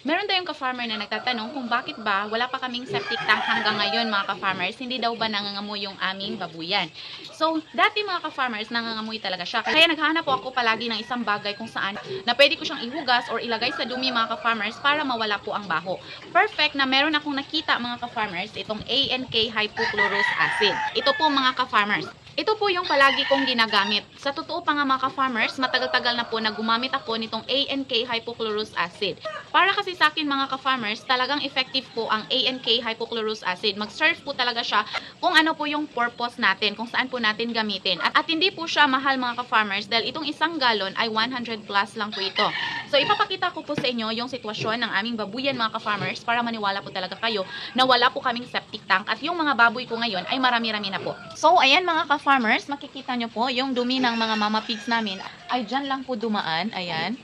Meron tayong ka-farmer na nagtatanong kung bakit ba wala pa kaming septic tank hanggang ngayon mga ka-farmers, hindi daw ba nangangamoy yung aming babuyan. So, dati mga ka-farmers, nangangamoy talaga siya. Kaya naghahanap po ako palagi ng isang bagay kung saan na pwede ko siyang ihugas or ilagay sa dumi mga ka-farmers para mawala po ang baho. Perfect na meron akong nakita mga ka-farmers, itong ANK hypochlorous acid. Ito po mga ka-farmers. Ito po yung palagi kong ginagamit. Sa totoo pa nga mga ka-farmers, matagal-tagal na po na gumamit ako nitong ANK hypochlorous acid. Para kasi sa akin mga ka-farmers, talagang effective po ang ANK hypochlorous acid. Mag-serve po talaga siya kung ano po yung purpose natin, kung saan po natin gamitin. At, at hindi po siya mahal mga ka-farmers dahil itong isang galon ay 100 plus lang po ito. So ipapakita ko po sa inyo yung sitwasyon ng aming babuyan mga ka-farmers para maniwala po talaga kayo na wala po kaming septic tank at yung mga baboy ko ngayon ay marami-rami na po. So ayan mga ka-farmers, makikita nyo po yung dumi ng mga mama pigs namin ay dyan lang po dumaan. Ayan.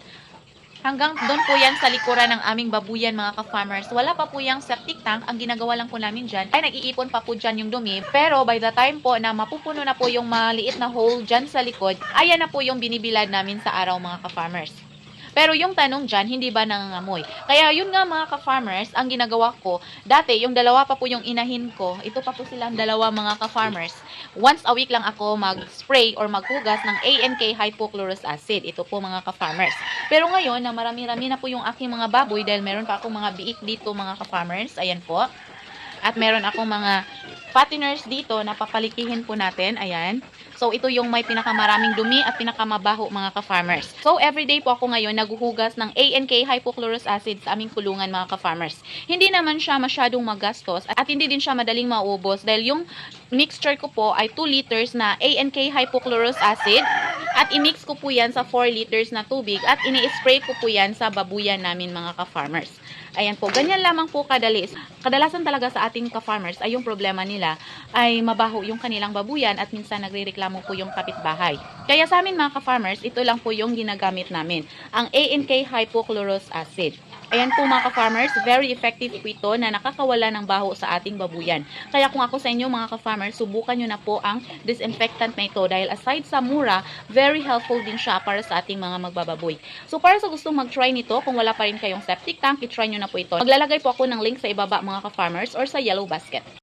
Hanggang doon po yan sa likuran ng aming babuyan mga ka-farmers. Wala pa po yung septic tank. Ang ginagawa lang po namin dyan ay nag-iipon pa po dyan yung dumi. Pero by the time po na mapupuno na po yung maliit na hole dyan sa likod, ayan na po yung binibilad namin sa araw mga ka-farmers. Pero yung tanong dyan, hindi ba nangangamoy? Kaya yun nga mga ka-farmers, ang ginagawa ko, dati yung dalawa pa po yung inahin ko, ito pa po silang dalawa mga ka-farmers. Once a week lang ako mag-spray or maghugas ng ANK hypochlorous acid. Ito po mga ka-farmers. Pero ngayon, na marami-rami na po yung aking mga baboy dahil meron pa akong mga biik dito mga ka-farmers. Ayan po. At meron akong mga fatteners dito na papalikihin po natin. Ayan. So, ito yung may pinakamaraming dumi at pinakamabaho mga ka-farmers. So, everyday po ako ngayon naguhugas ng ANK hypochlorous acid sa aming kulungan mga ka-farmers. Hindi naman siya masyadong magastos at hindi din siya madaling maubos dahil yung mixture ko po ay 2 liters na ANK hypochlorous acid at i-mix ko po yan sa 4 liters na tubig at ini-spray ko po yan sa babuyan namin mga ka-farmers. Ayan po, ganyan lamang po kadali. Kadalasan talaga sa ating ka-farmers ay yung problema nila ay mabaho yung kanilang babuyan at minsan nagrereklamo po yung kapitbahay. Kaya sa amin mga ka-farmers, ito lang po yung ginagamit namin, ang ANK hypochlorous acid. Ayan po mga ka-farmers, very effective po ito na nakakawala ng baho sa ating babuyan. Kaya kung ako sa inyo mga ka-farmers, subukan nyo na po ang disinfectant na ito dahil aside sa mura, very helpful din siya para sa ating mga magbababoy. So para sa gustong mag-try nito, kung wala pa rin kayong septic tank, i-try nyo na po ito. Maglalagay po ako ng link sa ibaba mga ka-farmers or sa yellow basket.